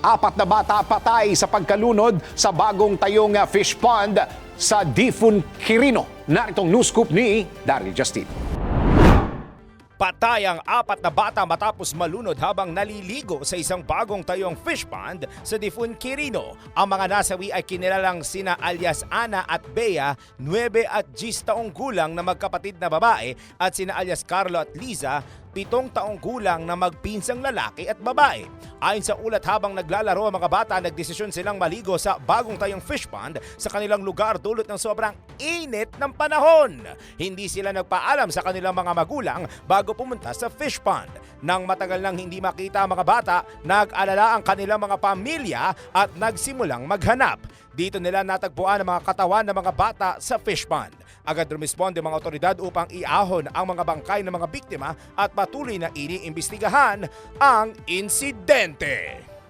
Apat na bata patay sa pagkalunod sa bagong tayong ah, fish pond sa Difun, Quirino. Naritong news scoop ni Daryl Justin. Patay ang apat na bata matapos malunod habang naliligo sa isang bagong tayong fish pond sa Difun, Quirino. Ang mga nasawi ay kinilalang sina alias Ana at Bea, 9 at 10 taong gulang na magkapatid na babae at sina alias Carlo at Liza, pitong taong gulang na magpinsang lalaki at babae. Ayon sa ulat habang naglalaro ang mga bata, nagdesisyon silang maligo sa bagong tayong fish pond sa kanilang lugar dulot ng sobrang init ng panahon. Hindi sila nagpaalam sa kanilang mga magulang bago pumunta sa fish pond. Nang matagal nang hindi makita ang mga bata, nag-alala ang kanilang mga pamilya at nagsimulang maghanap. Dito nila natagpuan ang mga katawan ng mga bata sa fish pond. Agad rumisponde mga otoridad upang iahon ang mga bangkay ng mga biktima at patuloy na iniimbestigahan ang insidente. siguiente.